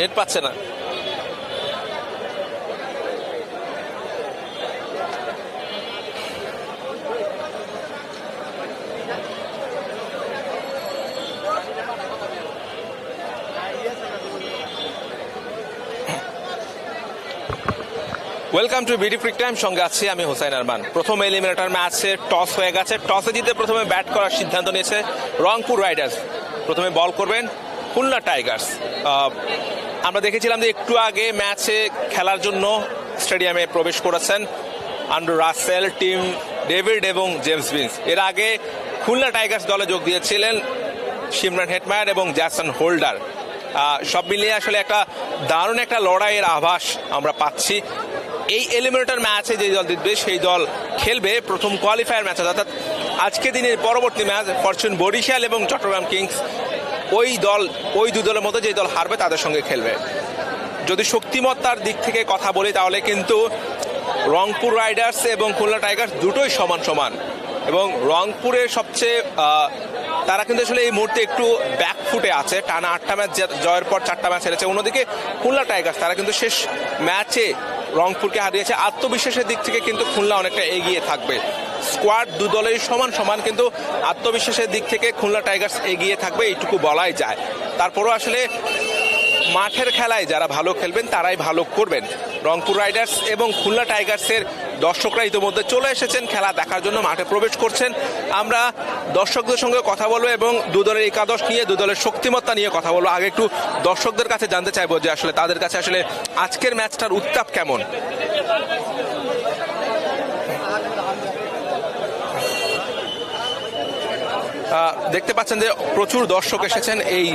Net পাচ্ছে না। Welcome to BD freak time সঙ্গে আছি আমি হোসাইন আরমান। প্রথম এলিমিনেটর ম্যাচে টস হয়ে গেছে। টসে জিতে প্রথমে ব্যাট করার সিদ্ধান্ত নিয়েছে রংপুর রাইডার্স প্রথমে বল করবেন খুলনা টাইগার্স আমরা দেখেছিলাম যে একটু আগে ম্যাচে খেলার জন্য স্টেডিয়ামে প্রবেশ করেছেন আন্ডার রাসেল, টিম ডেভিড এবং জেমস বিন্স। এর আগে খুলনা টাইগার্স দলে যোগ দিয়েছিলেন সিমরান হেটমায়ার এবং জ্যাসন হোল্ডার। সব মিলিয়ে আসলে একটা দারুণ একটা লড়াইয়ের আভাস আমরা পাচ্ছি। এই এলিমিনেটর ম্যাচে যে দল জিতবে, সেই দল খেলবে প্রথম কোয়ালিফায়ার ম্যাচ অর্থাৎ আজকে দিনের পরবর্তী ম্যাচ ফরচুন বরিশাল এবং চট্টগ্রাম কিংস ওই দল, ওই দু দলের মধ্যে যে দল হারবে তাদের সঙ্গে খেলবে। যদি শক্তিমত্তার দিক থেকে কথা বলি, তাহলে কিন্তু রংপুর রাইডার্স এবং খুলনা টাইগার্স দুটোই সমান সমান। এবং রংপুরে সবচেয়ে তারা কিন্তু আসলে এই মুহূর্তে একটু ব্যাকফুটে আছে। টানা আটটা ম্যাচ জয়ের পর চারটা ম্যাচ হেরেছে। অন্যদিকে খুলনা টাইগার্স, তারা কিন্তু শেষ ম্যাচে রংপুরকে হারিয়েছে। আত্মবিশ্বাসের দিক থেকে কিন্তু খুলনা অনেকটা এগিয়ে থাকবে। স্কোয়াড দু দলের সমান সমান, কিন্তু আত্মবিশ্বাসের দিক থেকে খুলনা টাইগার্স এগিয়ে থাকবে, এইটুকু বলাই যায়। তারপরও আসলে মাঠের খেলায় যারা ভালো খেলবেন, তারাই ভালো করবেন। রংপুর রাইডার্স এবং খুলনা টাইগার্সের দর্শকরা ইতিমধ্যে চলে এসেছেন খেলা দেখার জন্য, মাঠে প্রবেশ করছেন। আমরা দর্শকদের সঙ্গে কথা বলব এবং দু দলের একাদশ নিয়ে, দু দলের শক্তিমত্তা নিয়ে কথা বলব। আগে একটু দর্শকদের কাছে জানতে চাইব যে আসলে তাদের কাছে আসলে আজকের ম্যাচটার উত্তাপ কেমন? দেখতে পাচ্ছেন যে প্রচুর দর্শক এসেছেন এই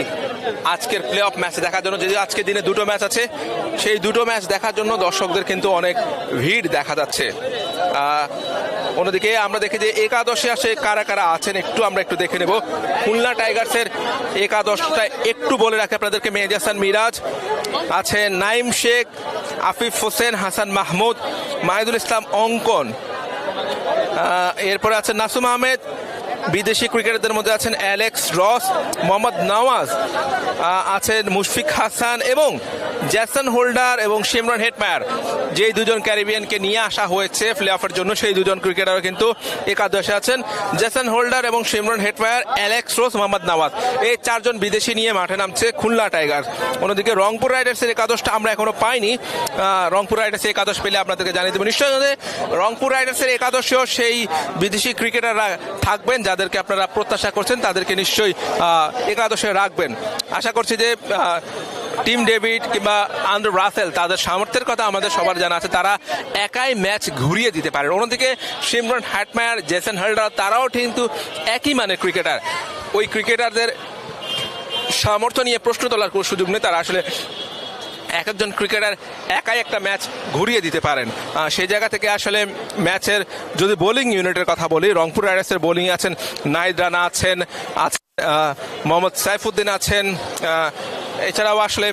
আজকের প্লে অফ ম্যাচ দেখার জন্য। যদি আজকে দিনে দুটো ম্যাচ আছে, সেই দুটো ম্যাচ দেখার জন্য দর্শকদের কিন্তু অনেক ভিড় দেখা যাচ্ছে। অন্যদিকে আমরা দেখি যে একাদশে আসে কারা কারা আছেন একটু আমরা একটু দেখে নেব। খুলনা টাইগার্সের একাদশটা একটু বলে রাখি আপনাদেরকে, মেহেদি হাসান মিরাজ আছেন নাইম শেখ, আফিফ হোসেন, হাসান মাহমুদ, মাহিদুল ইসলাম অঙ্কন। এরপরে আছেন নাসুম আহমেদ বিদেশি ক্রিকেটারদের মধ্যে আছেন অ্যালেক্স রস মোহাম্মদ নওয়াজ আছেন মুশফিক হাসান এবং জ্যাসন হোল্ডার এবং সিমরান হেটমায়ার, যেই দুজন ক্যারিবিয়ানকে নিয়ে আসা হয়েছে প্লে অফের জন্য, সেই দুজন ক্রিকেটার কিন্তু একাদশে আছেন। জ্যাসন হোল্ডার এবং Shimron Hetmyer, Alex Ross Mohammad Nawaz. এই চারজন বিদেশি নিয়ে মাঠে নামছে খুলনা টাইগার অন্যদিকে রংপুর রাইডার্সের একাদশটা আমরা এখনও পাইনি। রংপুর রাইডার্সের একাদশ পেলে আপনাদেরকে জানিয়ে দেবো। নিশ্চয়ই যে রংপুর রাইডার্সের একাদশেও সেই বিদেশি ক্রিকেটাররা থাকবেন, যাদেরকে আপনারা প্রত্যাশা করছেন, তাদেরকে নিশ্চয়ই একাদশে রাখবেন। আশা করছি যে টিম ডেভিড কিংবা আন্দ্র রাসেল, তাদের সামর্থ্যের কথা আমাদের সবার জানা আছে। তারা একাই ম্যাচ ঘুরিয়ে দিতে পারে। অন্যদিকে সিমরন হ্যাটমায়ার জেসন হাল্ডার তারাও কিন্তু একই মানের ক্রিকেটার। ওই ক্রিকেটারদের সামর্থ্য নিয়ে প্রশ্ন তোলার কোনো সুযোগ নেই। তারা আসলে এক একজন ক্রিকেটার একাই একটা ম্যাচ ঘুরিয়ে দিতে পারেন। সেই জায়গা থেকে আসলে ম্যাচের যদি বোলিং ইউনিটের কথা বলি, রংপুর রাইডার্সের বোলিং আছেন, নাইদ রানা আছেন মোহাম্মদ সাইফুদ্দিন আছেন এছাড়াও আসলে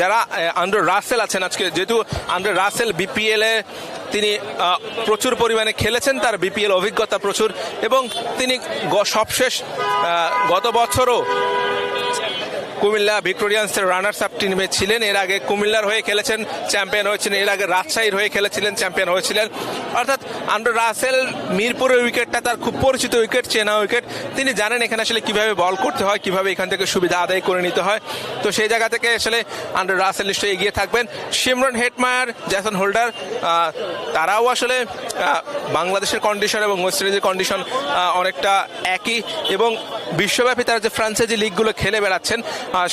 যারা আন্ডার রাসেল আছেন আজকে, যেহেতু আন্ডার রাসেল বিপিএলে তিনি প্রচুর পরিমাণে খেলেছেন, তার বিপিএল অভিজ্ঞতা প্রচুর, এবং তিনি সবশেষ গত বছরও কুমিল্লা ভিক্টোরিয়ান্সের রানার্স আপ টিমে ছিলেন। এর আগে কুমিল্লার হয়ে খেলেছেন চ্যাম্পিয়ন হয়েছিলেন। এর আগে রাজশাহীর হয়ে খেলেছিলেন চ্যাম্পিয়ন হয়েছিলেন। অর্থাৎ আন্ডার রাসেল মিরপুরের উইকেটটা তার খুব পরিচিত উইকেট, চেনা উইকেট। তিনি জানেন এখানে আসলে কীভাবে বল করতে হয়, কীভাবে এখান থেকে সুবিধা আদায় করে নিতে হয়। তো সেই জায়গা থেকে আসলে আন্ডার রাসেল নিশ্চয়ই এগিয়ে থাকবেন। সিমরন হেটমায়ার জ্যাসন হোল্ডার তারাও আসলে বাংলাদেশের কন্ডিশন এবং ওয়েস্ট ইন্ডিজের কন্ডিশন অনেকটা একই। এবং বিশ্বব্যাপী তারা যে ফ্রান্সাইজি লিগগুলো খেলে বেড়াচ্ছেন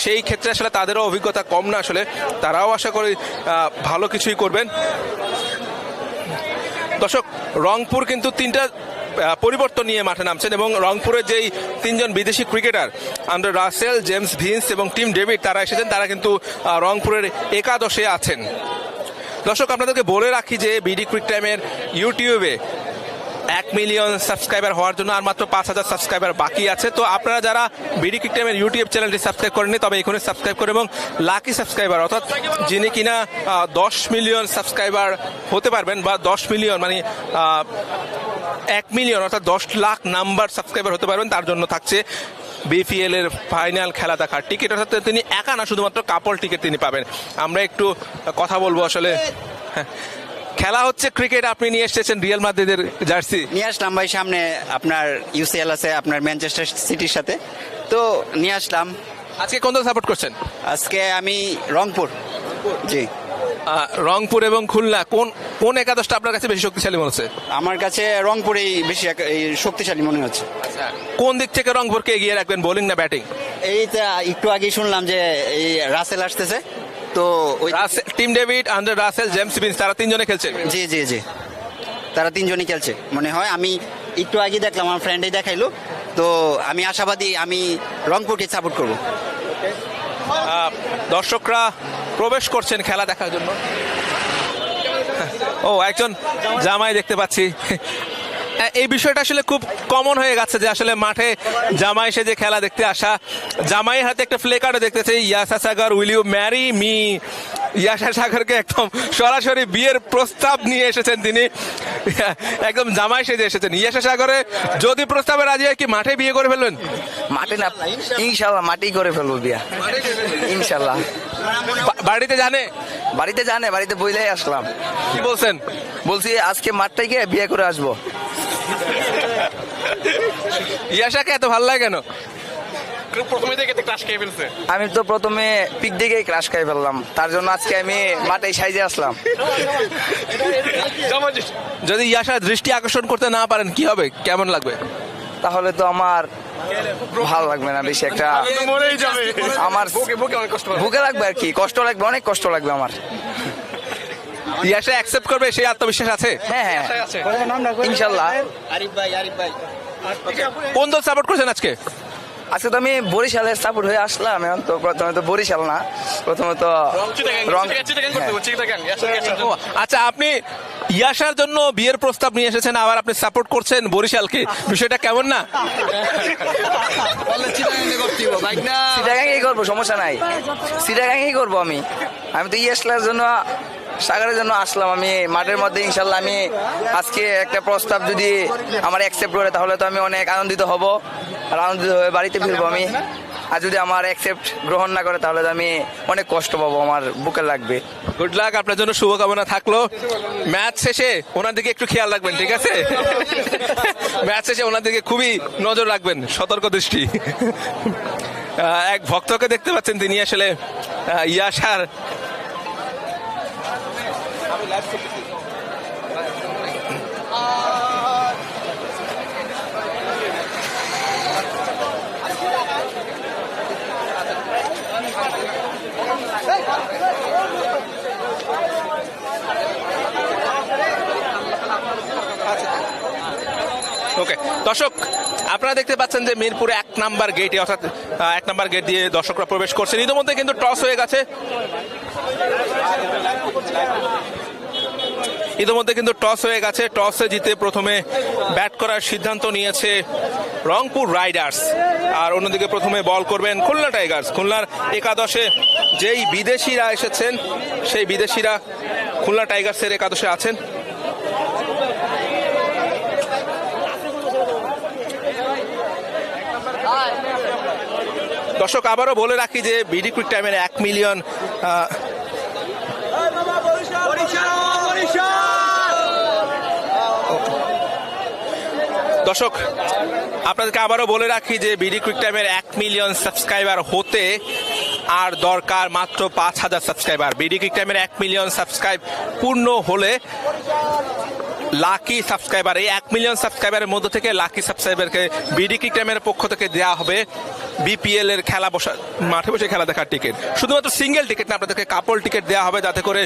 সেই ক্ষেত্রে আসলে তাদেরও অভিজ্ঞতা কম না আসলে। তারাও আশা করি ভালো কিছুই করবেন। দর্শক, রংপুর কিন্তু তিনটা পরিবর্তন নিয়ে মাঠে নামছেন এবং রংপুরের যেই তিনজন বিদেশি cricketer Andre Russell, James Vince এবং টিম ডেভিড তারা এসেছেন, তারা কিন্তু রংপুরের একাদশে আছেন। দর্শক, আপনাদেরকে বলে রাখি যে বিডি ক্রিক টাইমের ইউটিউবে এক মিলিয়ন সাবস্ক্রাইবার হওয়ার জন্য আর মাত্র পাঁচ হাজার সাবস্ক্রাইবার বাকি আছে তো আপনারা যারা বিডি ক্রিক টাইমের ইউটিউব চ্যানেলটি সাবস্ক্রাইব করেননি, তবে এখানে সাবস্ক্রাইব করে এবং লাকি সাবস্ক্রাইবার অর্থাৎ যিনি কিনা দশ মিলিয়ন সাবস্ক্রাইবার হতে পারবেন বা দশ মিলিয়ন মানে এক মিলিয়ন অর্থাৎ দশ লাখ নাম্বার সাবস্ক্রাইবার হতে পারবেন, তার জন্য থাকছে বিপিএল এর ফাইনাল খেলা দেখার টিকিট অর্থাৎ তিনি একা না, শুধুমাত্র কাপল টিকিট তিনি পাবেন আমরা একটু কথা বলব আসলে হ্যাঁ। খেলা হচ্ছে ক্রিকেট আপনি নিয়ে এসেছেন রিয়াল মাদ্রিদের জার্সি। নিয়ে আসলাম ভাই সামনে আপনার ইউসিএল আছে আপনার ম্যানচেস্টার সিটির সাথে। তো নিয়ে আসলাম। আজকে কোন দল সাপোর্ট করছেন? আজকে আমি রংপুর। জি। রংপুর এবং খুলনা কোন কোন একাদশটা আপনার কাছে বেশি শক্তিশালী মনে হচ্ছে? আমার কাছে রংপুরেই বেশি এই শক্তিশালী মনে হচ্ছে। কোন দিক থেকে রংপুরকে এগিয়ে রাখবেন বোলিং না ব্যাটিং এইটা একটু আগেই শুনলাম যে এই রাসেল আসতেছে। তো ওই Tim David Andre Russell James Vince তারা তিনজনে খেলছে? জি জি জি। তারা তিনজনই খেলছে। মনে হয় আমি একটু আগে দেখলাম আমার ফ্রেন্ডই দেখাইলো। তো আমি আশাবাদী আমি রংপুরকে সাপোর্ট করব। দর্শকরা প্রবেশ করছেন খেলা দেখার জন্য। ও একজন জামাই দেখতে পাচ্ছি। এই বিষয়টা আসলে খুব কমন হয়ে গেছে যে আসলে মাঠে জামাই সেজে খেলা দেখতে আসা। জামাইয়ের হাতে একটা ফ্লে কার্ডও দেখতেছে Yasa Sagar will you marry me Yasa সাগরকে একদম সরাসরি বিয়ের প্রস্তাব নিয়ে এসেছেন তিনি। একদম জামাই সেজে এসেছেন। ইয়াসা সাগরে যদি প্রস্তাবে রাজি হয় কি মাঠে বিয়ে করে ফেলবেন? মাঠে না ইনশাল্লাহ মাটি করে ফেলব বিয়া। ইনশাল্লাহ বাড়িতে জানে? বাড়িতে জানে বাড়িতে বইলেই আসলাম। কি বলছেন? বলছি আজকে মাঠটাই গিয়ে বিয়ে করে আসব। ইয়াশাকে এত ভালো লাগে কেন? প্রথমে থেকে ক্লাস খেয়ে ফেলছে। আমি তো প্রথমে পিক দিকেই ক্রাশ খাই ফেললাম। তার জন্য আজকে আমি মাঠে সাইজে আসলাম। যদি ইয়াশার দৃষ্টি আকর্ষণ করতে না পারেন কি হবে? কেমন লাগবে? তাহলে তো আমার ভালো লাগবে না বেশি একটা। আমার বুকে লাগবে আর কি কষ্ট লাগবে অনেক কষ্ট লাগবে আমার। ইয়াশা অ্যাকসেপ্ট করবে সেই আত্মবিশ্বাস আছে? হ্যাঁ হ্যাঁ। ইনশাল্লাহ। আরিফ ভাই আরিফ ভাই। কোন দল সাপোর্ট করছেন আজকে? আজকে তো আমি বরিশালের সাপোর্ট হয়ে আসলাম এখন তো প্রথমে তো বরিশাল না প্রথমত হ্যাঁ। আচ্ছা আপনি ইয়াশার জন্য বিয়ের প্রস্তাব নিয়ে এসেছেন আবার আপনি সাপোর্ট করছেন বরিশালকে বিষয়টা কেমন না? সিটাগাঙ্গেই করব সমস্যা নাই। সিটাগাঙ্গেই করব আমি। আমি তো ইয়েসলার জন্য সাগরের জন্য আসলাম আমি। মাঠের মধ্যে ইনশাল্লাহ আমি আজকে একটা প্রস্তাব যদি আমার অ্যাকসেপ্ট করে তাহলে তো আমি অনেক আনন্দিত হব। আর আনন্দিত হয়ে বাড়িতে ফিরবো আমি। আর যদি আমার অ্যাকসেপ্ট গ্রহণ না করে তাহলে তো আমি অনেক কষ্ট পাবো আমার বুকে লাগবে। গুড লাক আপনার জন্য শুভকামনা থাকল। ম্যাচ শেষে ওনার দিকে একটু খেয়াল রাখবেন ঠিক আছে? ম্যাচ শেষে ওনার দিকে খুবই নজর রাখবেন সতর্ক দৃষ্টি। এক ভক্তকে দেখতে পাচ্ছেন তিনি আসলে আহ, ইয়াশার ওকে দর্শক, আপনারা দেখতে পাচ্ছেন যে মিরপুরে এক নাম্বার গেটে অর্থাৎ এক নাম্বার গেট দিয়ে দর্শকরা প্রবেশ করছেন। ইতিমধ্যে কিন্তু টস হয়ে গেছে। ইতিমধ্যে কিন্তু টস হয়ে গেছে। টসে জিতে প্রথমে ব্যাট করার সিদ্ধান্ত নিয়েছে রংপুর রাইডার্স। আর অন্যদিকে প্রথমে বল করবেন খুলনা টাইগার্স। খুলনার একাদশে যেই বিদেশিরা এসেছেন, সেই বিদেশিরা খুলনা টাইগার্সের একাদশে আছেন। দর্শক, আবারও বলে রাখি যে বিডি কুইক টাইমের এক মিলিয়ন দর্শক, আপনাদেরকে আবারও বলে রাখি যে বিডি কুইক টাইমের এক মিলিয়ন সাবস্ক্রাইবার হতে আর দরকার মাত্র পাঁচ হাজার সাবস্ক্রাইবার বিডি কুইক টাইমের এক মিলিয়ন সাবস্ক্রাইব পূর্ণ হলে লাকি সাবস্ক্রাইবার এই এক মিলিয়ন সাবস্ক্রাইবারের মধ্যে থেকে লাকি সাবস্ক্রাইবারকে বিডি কিক টাইমের পক্ষ থেকে দেওয়া হবে বিপিএল এর খেলা বসা মাঠে বসে খেলা দেখার টিকিট শুধুমাত্র সিঙ্গেল টিকিট না, আপনাদেরকে কাপল টিকিট দেওয়া হবে যাতে করে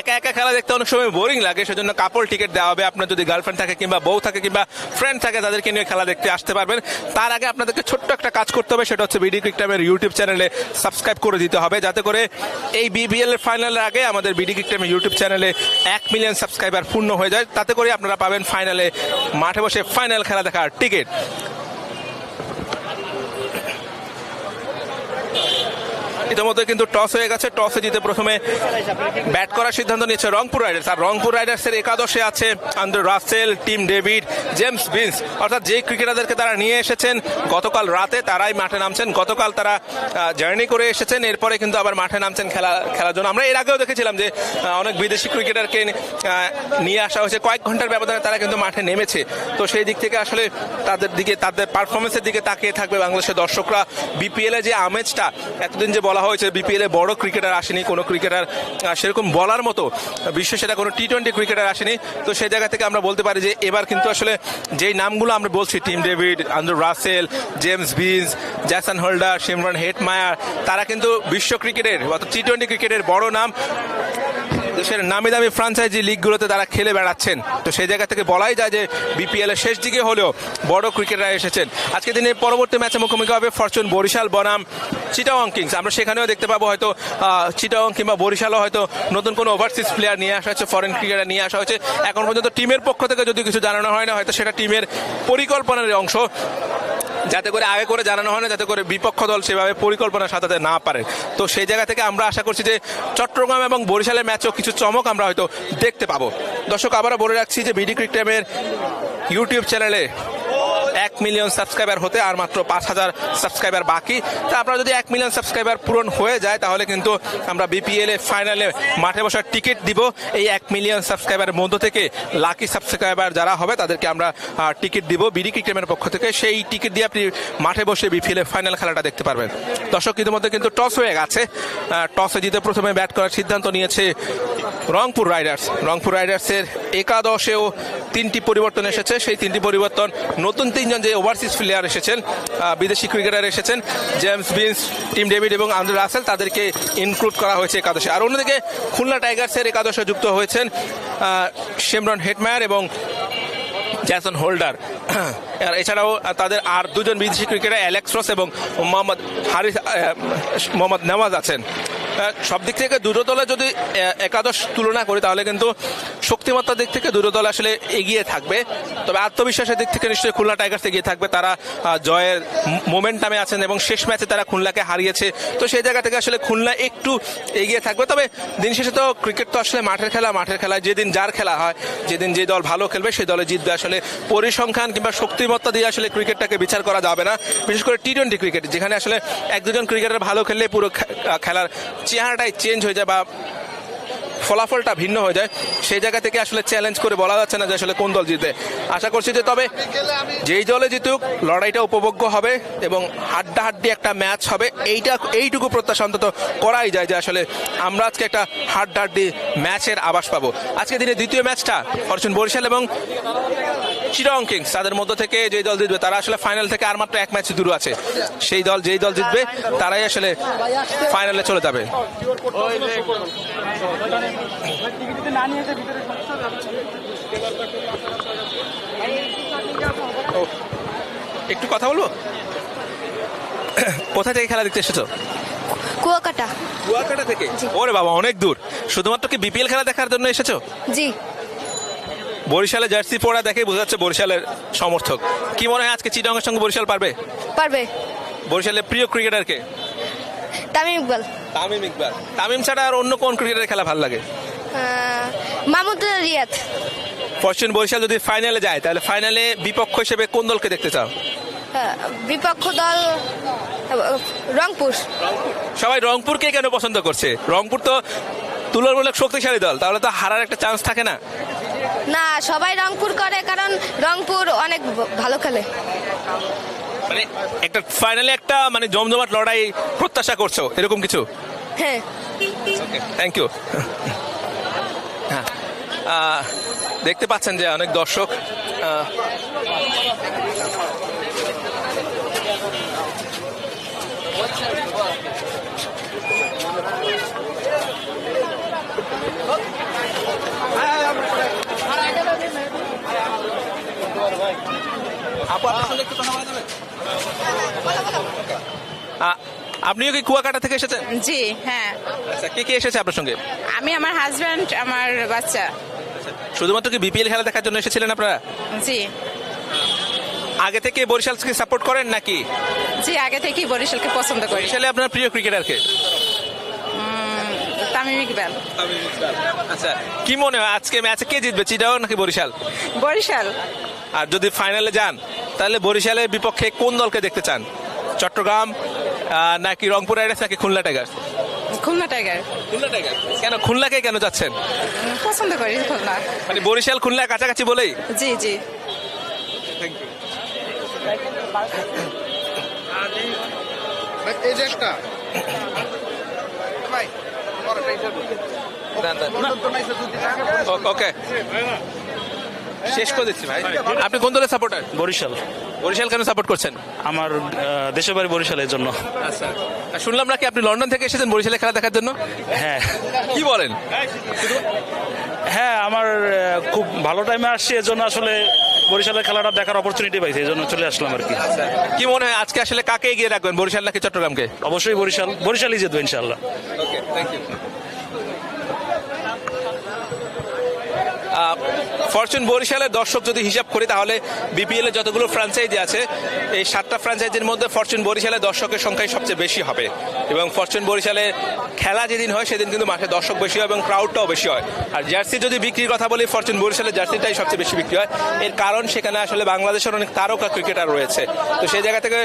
একা একা খেলা দেখতে অনেক সময় বোরিং লাগে, সেজন্য কাপল টিকিট দেওয়া হবে। আপনার যদি গার্লফ্রেন্ড থাকে কিংবা বউ থাকে কিংবা ফ্রেন্ড থাকে, তাদেরকে নিয়ে খেলা দেখতে আসতে পারবেন। তার আগে আপনাদেরকে ছোট্ট একটা কাজ করতে হবে, সেটা হচ্ছে বিডি কিক টাইমের ইউটিউব চ্যানেলে সাবস্ক্রাইব করে দিতে হবে, যাতে করে এই বিপিএল এর ফাইনালের আগে আমাদের বিডি কিক টাইমের ইউটিউব চ্যানেলে এক মিলিয়ন সাবস্ক্রাইবার পূর্ণ হয়ে যায়। তাতে করে আপনারা পাবেন ফাইনালে মাঠে বসে ফাইনাল খেলা দেখার টিকিট ইতিমধ্যে কিন্তু টস হয়ে গেছে, টসে জিতে প্রথমে ব্যাট করার সিদ্ধান্ত নিয়েছে রংপুর রাইডার্স। আর রংপুর রাইডার্সের একাদশে আছে Andre Russell, Tim David, James Vince অর্থাৎ যে ক্রিকেটারদেরকে তারা নিয়ে এসেছেন, গতকাল রাতে তারাই মাঠে নামছেন। গতকাল তারা জার্নি করে এসেছেন, এরপরে কিন্তু আবার মাঠে নামছেন খেলা, খেলার জন্য। আমরা এর আগেও দেখেছিলাম যে অনেক বিদেশি ক্রিকেটারকে নিয়ে আসা হয়েছে। কয়েক ঘণ্টার ব্যবধানে তারা কিন্তু মাঠে নেমেছে। তো সেই দিক থেকে আসলে তাদের দিকে, তাদের পারফরমেন্সের দিকে তাকিয়ে থাকবে বাংলাদেশের দর্শকরা। বিপিএল এ যে আমেজটা, এতদিন যে বলা হয়েছে বিপিএল বড় ক্রিকেটার আসেনি, কোনো ক্রিকেটার সেরকম বলার মতো বিশ্ব সেটা কোনো টি টোয়েন্টি ক্রিকেটার আসেনি। তো সেই জায়গা থেকে আমরা বলতে পারি যে এবার কিন্তু আসলে যেই নামগুলো আমরা বলছি Tim David Andrew Russell James Vince Jason Holder Shimron Hetmyer তারা কিন্তু বিশ্ব ক্রিকেটের অর্থাৎ টি টোয়েন্টি ক্রিকেটের বড় নাম দেশের নামি দামি ফ্রাঞ্চাইজি লিগগুলোতে তারা খেলে বেড়াচ্ছেন। তো সেই জায়গা থেকে বলাই যায় যে বিপিএল এর শেষ দিকে হলেও বড় ক্রিকেটার এসেছেন। আজকে দিনে পরবর্তী ম্যাচে মুখোমুখি হবে ফরচুন বরিশাল বনাম চিটাওয়াং কিংস আমরা সেখানেও দেখতে পাবো হয়তো চিটাওয়াং কিংবা বরিশালও হয়তো নতুন কোনো ওভারসিজ প্লেয়ার নিয়ে আসা হয়েছে ফরেন ক্রিকেটার নিয়ে আসা হয়েছে। এখন পর্যন্ত টিমের পক্ষ থেকে যদি কিছু জানানো হয় না, হয়তো সেটা টিমের পরিকল্পনার অংশ। যাতে করে আগে করে জানানো হয় না, যাতে করে বিপক্ষ দল সেভাবে পরিকল্পনা সাজাতে না পারে। তো সেই জায়গা থেকে আমরা আশা করছি যে চট্টগ্রাম এবং বরিশালের ম্যাচও কিছু চমক আমরা হয়তো দেখতে পাবো। দর্শক, আবারও বলে রাখছি যে বিডি ক্রিকটাইমের ইউটিউব চ্যানেলে এক মিলিয়ন সাবস্ক্রাইবার হতে আর মাত্র পাঁচ হাজার সাবস্ক্রাইবার বাকি। তা আপনারা যদি এক মিলিয়ন সাবস্ক্রাইবার পূরণ হয়ে যায়, তাহলে কিন্তু আমরা বিপিএল ফাইনালে মাঠে বসার টিকিট দিব। এই এক মিলিয়ন সাবস্ক্রাইবারের মধ্য থেকে লাকি সাবস্ক্রাইবার যারা হবে, তাদেরকে আমরা টিকিট দিব। বিডি ক্রিকেটের পক্ষ থেকে সেই টিকিট দিয়ে আপনি মাঠে বসে বিপিএল ফাইনাল খেলাটা দেখতে পারবেন। দর্শক, ইতিমধ্যে কিন্তু টস হয়ে গেছে। টসে জিতে প্রথমে ব্যাট করার সিদ্ধান্ত নিয়েছে রংপুর রাইডার্স। রংপুর রাইডার্সের একাদশেও তিনটি পরিবর্তন এসেছে। সেই তিনটি পরিবর্তন নতুন তিনজন যে ওভারসিজ প্লেয়ার এসেছেন বিদেশি ক্রিকেটার এসেছেন জেমস বিন্স টিম ডেভিড এবং আন্দ্রে রাসেল তাদেরকে ইনক্লুড করা হয়েছে একাদশে। আর অন্যদিকে খুলনা টাইগার্সের একাদশে যুক্ত হয়েছেন শিমরন হেটমায়ার এবং জ্যাসন হোল্ডার আর এছাড়াও তাদের আর দুজন বিদেশি ক্রিকেটার অ্যালেক্স রস এবং মোহাম্মদ হারিস মোহাম্মদ নেওয়াজ আছেন। সব দিক থেকে দুটো দলে যদি একাদশ তুলনা করি, তাহলে কিন্তু শক্তিমত্তার দিক থেকে দুটো দল আসলে এগিয়ে থাকবে। তবে আত্মবিশ্বাসের দিক থেকে নিশ্চয়ই খুলনা টাইগার্স এগিয়ে থাকবে। তারা জয়ের মোমেন্টামে আছেন এবং শেষ ম্যাচে তারা খুলনাকে হারিয়েছে। তো সেই জায়গা থেকে আসলে খুলনা একটু এগিয়ে থাকবে। তবে দিন শেষে তো ক্রিকেট তো আসলে মাঠের খেলা মাঠের খেলা যেদিন যার খেলা হয়, যেদিন যে দল ভালো খেলবে, সেই দলে জিতবে। আসলে পরিসংখ্যান কিংবা শক্তিমত্তা দিয়ে আসলে ক্রিকেটটাকে বিচার করা যাবে না। বিশেষ করে টি টোয়েন্টি ক্রিকেট যেখানে আসলে এক দুজন ক্রিকেটার ভালো খেললে পুরো খেলার চেহারাটাই চেঞ্জ হয়ে যায় বা ফলাফলটা ভিন্ন হয়ে যায়, সেই জায়গা থেকে আসলে চ্যালেঞ্জ করে বলা যাচ্ছে না যে আসলে কোন দল জিতে আশা করছি যে তবে যেই দলে জিতুক, লড়াইটা উপভোগ্য হবে এবং হাড্ডাহাড্ডি একটা ম্যাচ হবে। এইটা, এইটুকু প্রত্যাশা অন্তত করাই যায় যে আসলে আমরা আজকে একটা হাড্ডাহাড্ডি ম্যাচের আভাস পাবো। আজকে দিনে দ্বিতীয় ম্যাচটা ফরচুন বরিশাল এবং চিরং কিংস তাদের মধ্য থেকে যে দল জিতবে তারা আসলে ফাইনাল থেকে আর মাত্র এক ম্যাচ দূর আছে। সেই দল যেই দল জিতবে তারাই আসলে ফাইনালে চলে যাবে। একটু কথা বলব? কোথা থেকে খেলা দেখতে এসেছ? কুয়াকাটা। কুয়াকাটা থেকে? ওরে বাবা অনেক দূর। শুধুমাত্র কি বিপিএল খেলা দেখার জন্য এসেছ? জি। বরিশালে জার্সি পরা দেখে বোঝা যাচ্ছে বরিশালের সমর্থক। কি মনে হয় আজকে চিটংয়ের সঙ্গে বরিশাল পারবে? পারবে। বরিশালের প্রিয় ক্রিকেটারকে? তামিম ইকবাল। তামিম ইকবাল। তামিম ছাড়া আর অন্য কোন ক্রিকেটারের খেলা ভালো লাগে? মাহমুদ রিয়াদ। ফরচুন বরিশাল যদি ফাইনালে যায় তাহলে ফাইনালে বিপক্ষ হিসেবে কোন দলকে দেখতে চাও? বিপক্ষ দল রংপুর। সবাই রংপুরকে কেন পছন্দ করছে? রংপুর তো তুলনামূলক শক্তিশালী দল তাহলে তো হারার একটা চান্স থাকে না। না সবাই রংপুর করে কারণ রংপুর অনেক ভালো খেলে। মানে একটা ফাইনালি একটা মানে জমজমাট লড়াই প্রত্যাশা করছ এরকম কিছু? হ্যাঁ। থ্যাংক ইউ হ্যাঁ। দেখতে পাচ্ছেন যে অনেক দর্শক আহ, আপু আপনার সঙ্গে একটু কথা বলা যাবে? আ- আপনিও কি কুয়াকাটা থেকে এসেছেন? জি হ্যাঁ। আচ্ছা কে কে এসেছে আপনার সঙ্গে? আমি আমার হাজব্যান্ড আমার বাচ্চা। শুধুমাত্র কি বিপিএল খেলা দেখার জন্য এসেছিলেন আপনারা? জি। আগে থেকে বরিশালকে সাপোর্ট করেন নাকি? জি আগে থেকেই বরিশালকে পছন্দ করি। বরিশালে আপনার প্রিয় ক্রিকেটারকে? তামিম ইকবাল। আচ্ছা কি মনে হয় আজকে ম্যাচে কে জিতবে চিটাও নাকি বরিশাল? বরিশাল। আর যদি ফাইনালে যান? তাহলে বরিশালের বিপক্ষে কোন দলকে দেখতে চান? চট্টগ্রাম নাকি রংপুর রাইডার্স নাকি Khulna Tigers? Khulna Tiger Khulna Tigers. কেন খুলনাকে কেন যাচ্ছেন? পছন্দ করি খুলনা। মানে বরিশাল খুলনা কাছাকাছি বলেই? জি জি। ওকে। শেষ করে দিচ্ছি ভাই। আপনি কোন দলের সাপোর্টার বরিশাল। বরিশাল কেন সাপোর্ট করছেন? আমার দেশের বাড়ি বরিশালের জন্য। আচ্ছা। শুনলাম নাকি আপনি লন্ডন থেকে এসেছেন বরিশালে খেলা দেখার জন্য? হ্যাঁ। কি বলেন? হ্যাঁ আমার খুব ভালো টাইমে আসছি এর জন্য আসলে বরিশালের খেলাটা দেখার অপরচুনিটি পাইছি এই জন্য চলে আসলাম আর কি। কি মনে হয় আজকে আসলে কাকে এগিয়ে রাখবেন বরিশাল নাকি চট্টগ্রামকে? অবশ্যই বরিশাল বরিশালই জিতবে ইনশাল্লাহ ওকে থ্যাংক ইউ ফরচুন বরিশালের দর্শক যদি হিসাব করি, তাহলে বিপিএল এ যতগুলো ফ্র্যাঞ্চাইজি আছে, এই সাতটা ফ্র্যাঞ্চাইজির মধ্যে ফরচুন বরিশালের দর্শকের সংখ্যাই সবচেয়ে বেশি হবে। এবং ফরচুন বরিশালে খেলা যেদিন হয়, সেদিন কিন্তু মাঠে দর্শক বেশি হয় এবং ক্রাউডটাও বেশি হয়। আর জার্সি যদি বিক্রির কথা বলি, ফরচুন বরিশালের জার্সিটাই সবচেয়ে বেশি বিক্রি হয়। এর কারণ সেখানে আসলে বাংলাদেশের অনেক তারকা ক্রিকেটার রয়েছে। তো সেই জায়গা থেকে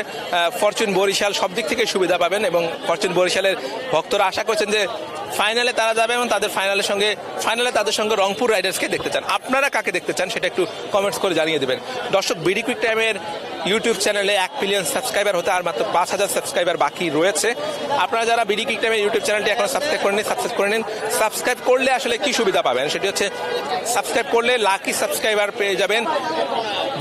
ফরচুন বরিশাল সব দিক থেকে সুবিধা পাবেন এবং ফরচুন বরিশালের ভক্তরা আশা করছেন যে ফাইনালে তারা যাবে এবং তাদের ফাইনালের সঙ্গে ফাইনালে তাদের সঙ্গে রংপুর রাইডার্সকে দেখতে চান। আপনারা কাকে দেখতে চান সেটা একটু কমেন্টস করে জানিয়ে দেবেন। দর্শক বিডি কুইক টাইমের ইউটিউব চ্যানেলে এক মিলিয়ন সাবস্ক্রাইবার হতে আর মাত্র পাঁচ হাজার সাবস্ক্রাইবার বাকি রয়েছে। আপনারা যারা বিডি কুইক টাইমের ইউটিউব চ্যানেলটি এখন সাবস্ক্রাইব করে নিন সাবস্ক্রাইব করে নিন। সাবস্ক্রাইব করলে আসলে কি সুবিধা পাবেন? সেটি হচ্ছে সাবস্ক্রাইব করলে লাকি সাবস্ক্রাইবার পেয়ে যাবেন।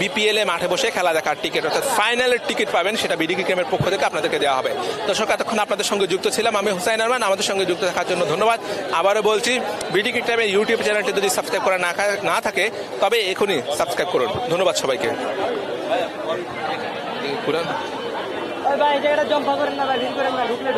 বিপিএল মাঠে বসে খেলা দেখার টিকিট অর্থাৎ ফাইনালের টিকিট পাবেন, সেটা বিডি কুইক টাইমের পক্ষ থেকে আপনাদেরকে দেওয়া হবে। দর্শক, এতক্ষণ আপনাদের সঙ্গে যুক্ত ছিলাম আমি হুসাইন আরমান। আমাদের সঙ্গে যুক্ত থাকার জন্য ধন্যবাদ। আবারও বলছি, বিডি টাইমের ইউটিউব চ্যানেলটি যদি সাবস্ক্রাইব করা না না থাকে, তবে এখনই সাবস্ক্রাইব করুন। ধন্যবাদ সবাইকে। ভাই জায়গাটা জম্পা করেন না ভাই, ভিড় করেন না, ঢুকলে